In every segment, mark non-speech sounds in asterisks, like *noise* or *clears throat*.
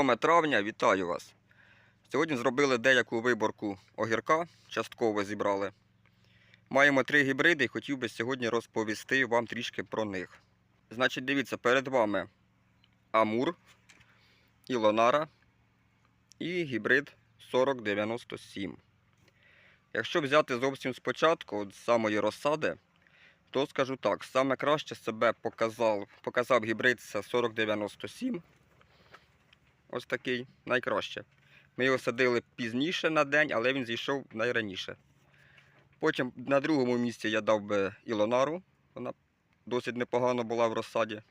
7 травня, вітаю вас. Сьогодні зробили деяку виборку огірка, частково зібрали. Маємо три гібриди і хотів би сьогодні розповісти вам трішки про них. Значить, дивіться, перед вами Амур, Ілонара і гібрид 4097. Якщо взяти зовсім спочатку, от з самої розсади, то скажу так, саме краще себе показав, показав гібрид це 4097. Ось такий найкраще. Ми його садили пізніше на день, але він зійшов найраніше. Потім на другому місці я дав би Ілонару. Вона досить непогано була в розсаді.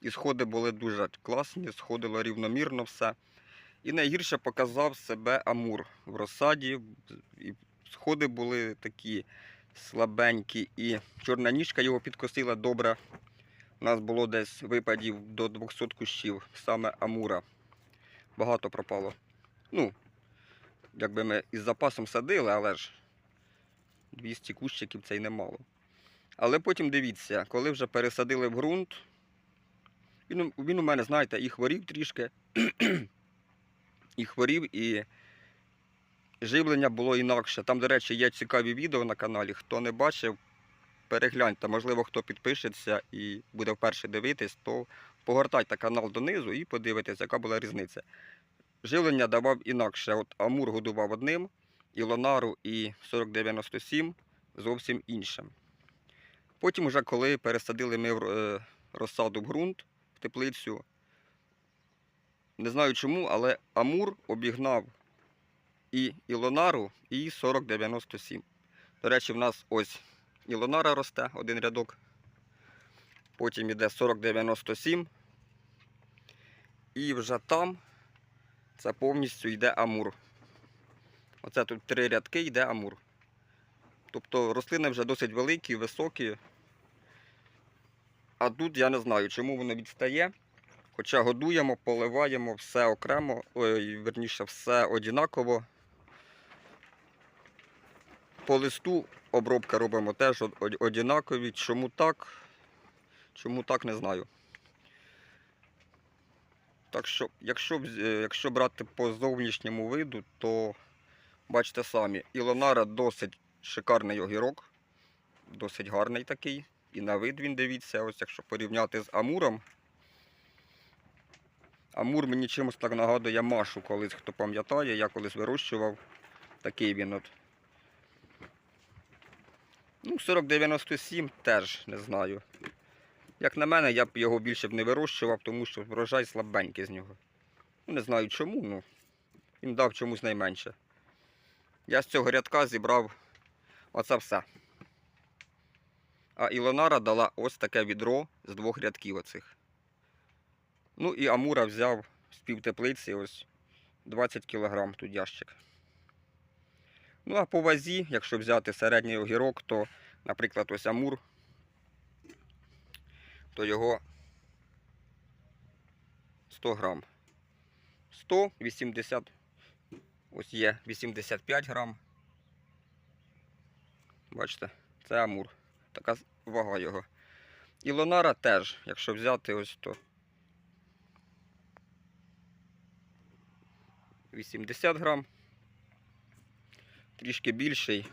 І сходи були дуже класні, сходило рівномірно все. І найгірше показав себе Амур в розсаді. І сходи були такі слабенькі, і чорна ніжка його підкосила добре. У нас було десь випадів до 200 кущів, саме Амура. Багато пропало. Ну, якби ми із запасом садили, але ж 200 кущиків це й немало. Але потім дивіться, коли вже пересадили в ґрунт, він, він у мене, знаєте, і хворів трішки, *clears throat* і хворів, і живлення було інакше. Там, до речі, є цікаві відео на каналі. Хто не бачив, перегляньте. Можливо, хто підпишеться і буде вперше дивитись, то погортайте канал донизу і подивитесь, яка була різниця. Живлення давав інакше. От Амур годував одним, і Лонару, і 4097 зовсім іншим. Потім, вже коли пересадили ми е, розсаду в ґрунт, в теплицю, не знаю чому, але Амур обігнав і Ілонару, і 4097. До речі, в нас ось Ілонара росте, один рядок. Потім іде 4097. І вже там це повністю йде Амур. Оце тут три рядки йде Амур. Тобто рослини вже досить великі, високі. А тут я не знаю, чому воно відстає. Хоча годуємо, поливаємо все окремо, ой, верніше, все однаково. По листу обробки робимо теж од- од- однакові. Чому так? Чому так, не знаю. Так що, якщо, е, якщо брати по зовнішньому виду, то бачите самі, Ілонара досить шикарний огірок, досить гарний такий. І на вид він дивіться, ось якщо порівняти з Амуром. Амур мені чимось так нагадує Машу колись, хто пам'ятає, я колись вирощував. Такий він от. Ну, 4097 теж не знаю. Як на мене, я б його більше б не вирощував, тому що врожай слабенький з нього. Ну, не знаю чому, ну він дав чомусь найменше. Я з цього рядка зібрав оце все. А Ілонара дала ось таке відро з двох рядків оцих. Ну і Амура взяв з півтеплиці ось 20 кг тут ящик. Ну а по вазі, якщо взяти середній огірок, то, наприклад, ось Амур, то його 100 грам. 180, ось є 85 грам. Бачите, це Амур. Така вага його. І Лонара теж, якщо взяти ось то 80 грам. Трішки більший.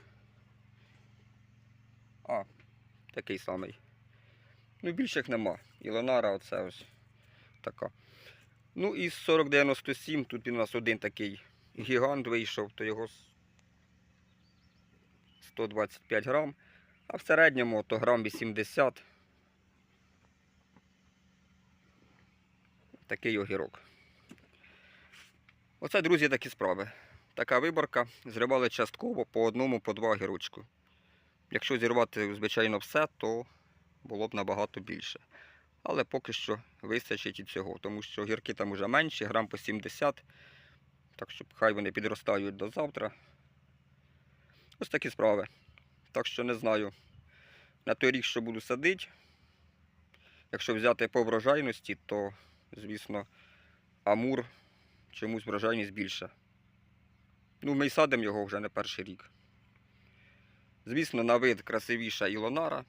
А, такий самий. Ну, більших нема. І Лонара оце ось така. Ну і з 4097 тут він у нас один такий гігант вийшов, то його 125 грам. А в середньому то грам 80. Такий огірок. Оце, друзі, такі справи. Така виборка. Зривали частково по одному, по два огірочку. Якщо зірвати, звичайно, все, то було б набагато більше. Але поки що вистачить і цього, тому що огірки там уже менші, грам по 70. Так що хай вони підростають до завтра. Ось такі справи. Так що не знаю. На той рік, що буду садити, якщо взяти по врожайності, то, звісно, Амур чомусь врожайність більша. Ну, ми й садимо його вже не перший рік. Звісно, на вид красивіша Ілонара,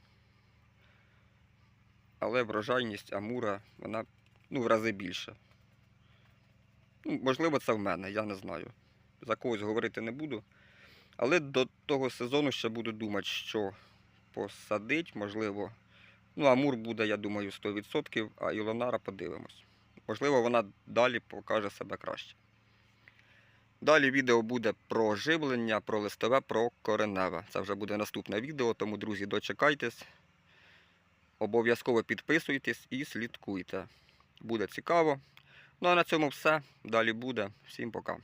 але врожайність Амура, вона ну, в рази більша. Ну, можливо, це в мене, я не знаю. За когось говорити не буду. Але до того сезону ще буду думати, що посадить, можливо. Ну, Амур буде, я думаю, 100%, а Ілонара подивимось. Можливо, вона далі покаже себе краще. Далі відео буде про живлення, про листове, про кореневе. Це вже буде наступне відео, тому, друзі, дочекайтесь. Обов'язково підписуйтесь і слідкуйте. Буде цікаво. Ну а на цьому все. Далі буде. Всім пока.